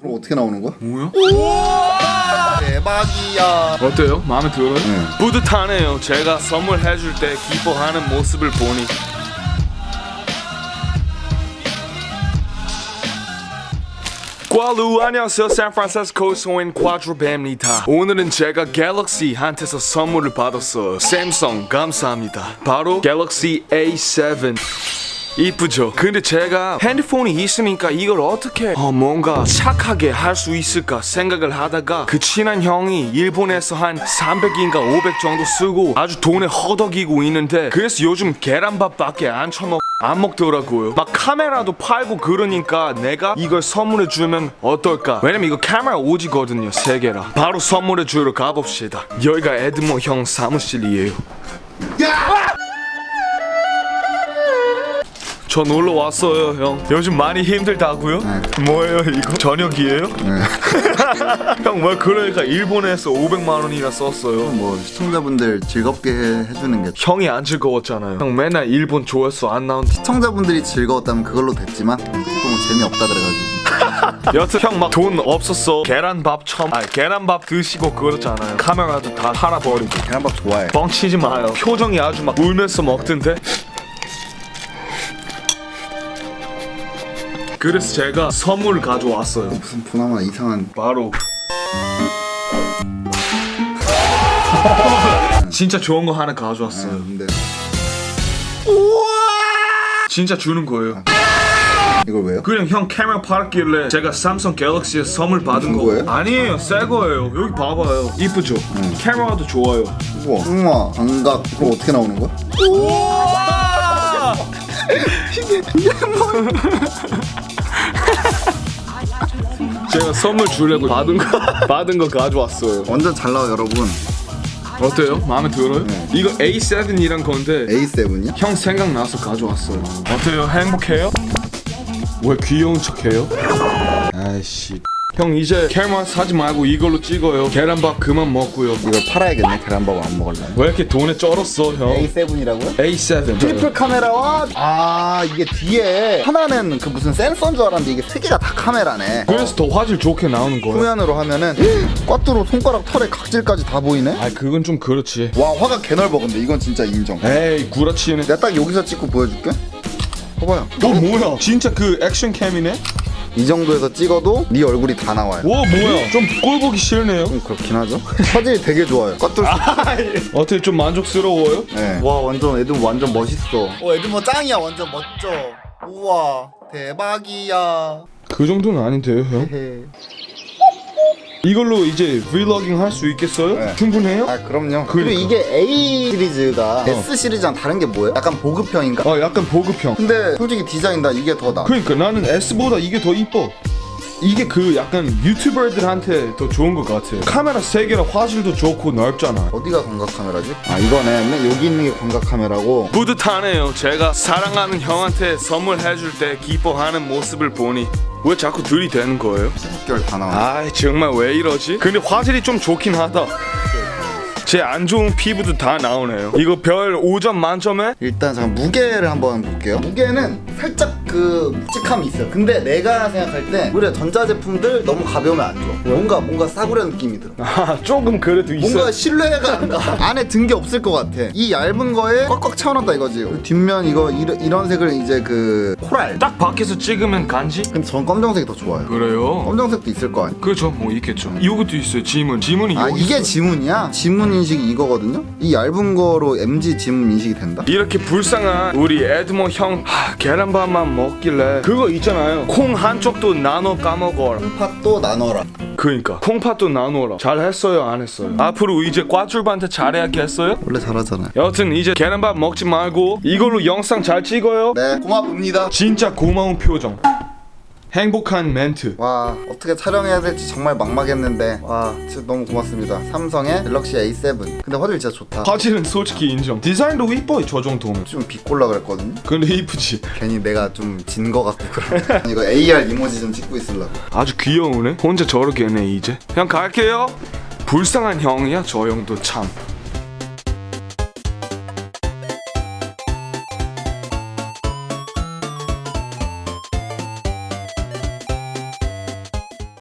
그럼 어떻게 나오는 거야? 뭐야? 대박이야. 어때요? 마음에 들어요? 네. 뿌듯하네요. 제가 선물해줄 때 기뻐하는 모습을 보니. 꽈루 안녕하세요 샌프란시스코에서 온 꽈드로뱀입니다 오늘은 제가 갤럭시한테서 선물을 받았어요 샘성 감사합니다 바로 갤럭시 A7 이쁘죠? 근데 제가 핸드폰이 있으니까 이걸 어떻게 어, 뭔가 착하게 할 수 있을까 생각을 하다가 그 친한 형이 일본에서 한 300인가 500 정도 쓰고 아주 돈에 허덕이고 있는데 그래서 요즘 계란밥밖에 안 처먹 안 먹더라고요. 막 카메라도 팔고 그러니까 내가 이걸 선물해 주면 어떨까? 왜냐면 이거 카메라 오지거든요 세 개라. 바로 선물해 주러 가봅시다. 여기가 에드모 형 사무실이에요 저 놀러 왔어요 형. 요즘 많이 힘들다고요? 뭐예요 이거? 저녁이에요? 형뭐 그러니까 일본에서 500만 원이나 썼어요. 뭐 시청자분들 즐겁게 해- 해주는 게 형이 안 즐거웠잖아요. 형 맨날 일본 조회수 안 나온 시청자분들이 즐거웠다면 그걸로 됐지만 보통 재미없다 그래가지고. 여튼 형 막 돈 없었어. 계란밥 처음. 아 계란밥 드시고 그러잖아요. 카메라도 다 팔아버리고. 계란밥 좋아해. 뻥치지 마요. 표정이 아주 막 울면서 먹던데 그래서 제가 선물을 가져왔어요. 무슨 보나마나 이상한. 바로. 진짜 좋은 거 하나 가져왔어요. 근데 진짜 주는 거예요. 이걸 왜요? 그냥 형 카메라 팔았길래 제가 삼성 갤럭시에서 선물 받은 거. 거예요? 아니에요. 새 거예요. 여기 봐봐요. 이쁘죠? 카메라도 좋아요. 우와. 우와. 안각. 그럼 어떻게 나오는 거야? 선물 주려고 받은 거 받은 거 가져왔어요 완전 잘 나와 여러분. 어때요? 마음에 들어요? 이거 A7이란 건데 A7이야? 형 생각나서 가져왔어요 어때요? 행복해요? 왜 귀여운 척해요? 아이씨 형 이제 카메라 사지 말고 이걸로 찍어요 계란밥 그만 먹고요 이걸 팔아야겠네 계란밥 안 먹을래. 왜 이렇게 돈에 쩔었어 형? A7이라고요? A7 트리플 카메라와 아 이게 뒤에 하나는 그 무슨 센서인 줄 알았는데 이게 세 개가 다 카메라네. 그래서 더 화질 좋게 나오는 거예요 후면으로 하면은 꽈뚜로 손가락 털에 각질까지 다 보이네. 아 그건 좀 그렇지 와 화가 개 넓어 근데 이건 진짜 인정. 에이 구라치네 내가 딱 여기서 찍고 보여줄게. 봐봐요. 어 뭐야 진짜 그 액션캠이네? 이 정도에서 찍어도 네 얼굴이 다 나와요. 와 뭐야 좀 꼴 보기 싫네요 좀 그렇긴 하죠. 화질이 되게 좋아요. 꽈뚜로. 어떻게 좀 만족스러워요? 네. 와 완전 애들 완전 멋있어. 어 애들 뭐 짱이야 완전 멋져. 우와 대박이야. 그 정도는 아닌데요 형? 헤헤. 이걸로 이제 브이로깅 할 수 있겠어요? 네. 충분해요? 아 그럼요. 그러니까. 그리고 이게 A 시리즈가 S 시리즈랑 다른 게 뭐예요? 약간 보급형인가? 아 약간 보급형 근데 솔직히 디자인 다 이게 더 나. 그러니까 나는 S보다 이게 더 이뻐 이게 그 약간 유튜버들한테 더 좋은 것 같아 카메라 세 개라 화질도 좋고 넓잖아 어디가 광각 카메라지? 아 이거네. 맨 여기 있는 게 광각 카메라고. 뿌듯하네요 제가 사랑하는 형한테 선물해줄 때 기뻐하는 모습을 보니 왜 자꾸 들이대는 거예요? 습결 다 나와. 아 정말 왜 이러지? 근데 화질이 좀 좋긴 하다 제 안 좋은 피부도 다 나오네요 이거 별 5점 만점에 일단 잠깐 무게를 한번 볼게요. 무게는 살짝 그 묵직함이 있어요. 근데 내가 생각할 때 오히려 전자 제품들 너무 가벼우면 안 좋아. 뭔가 뭔가 싸구려 느낌이 들어. 아 조금 그래도 있어 뭔가 신뢰가 안 가. 안에 든 게 없을 것 같아. 이 얇은 거에 꽉꽉 채워놨다 이거지. 그 뒷면 이거 이런, 이런 색을 이제 그 코랄. 딱 밖에서 찍으면 간지? 근데 전 검정색이 더 좋아요. 그래요? 검정색도 있을 거 아니야. 그렇죠 뭐 있겠죠 이것도 있어요 지문 지문이 아 이게. 지문이야? 지문 인식이 이거거든요? 이 얇은 거로 MG 지문 인식이 된다? 이렇게 불쌍한 우리 에드모 형 하, 계란밥만 먹길래 그거 있잖아요. 콩 한쪽도 나눠 까먹어라. 팥도 나눠라. 그니까 콩팥도 나눠라. 잘했어요 안 했어요? 앞으로 이제 꽈줄반한테 잘해야겠어요? 원래 잘하잖아요. 여튼 이제 계란밥 먹지 말고 이걸로 영상 잘 찍어요. 네 고맙습니다. 진짜 고마운 표정 행복한 멘트. 와 어떻게 촬영해야 될지 정말 막막했는데 와. 진짜 너무 고맙습니다. 삼성의 갤럭시 A7 근데 화질 진짜 좋다. 화질은 솔직히 인정. 디자인도 이뻐 저 정도면. 좀 비꼴라 그랬거든요. 근데 이쁘지? 괜히 내가 좀 진 거 같고 그래 이거 AR 이모지 좀 찍고 있으려고. 아주 귀여우네 혼자 저렇게 했네 이제? 형 갈게요. 불쌍한 형이야 저 형도 참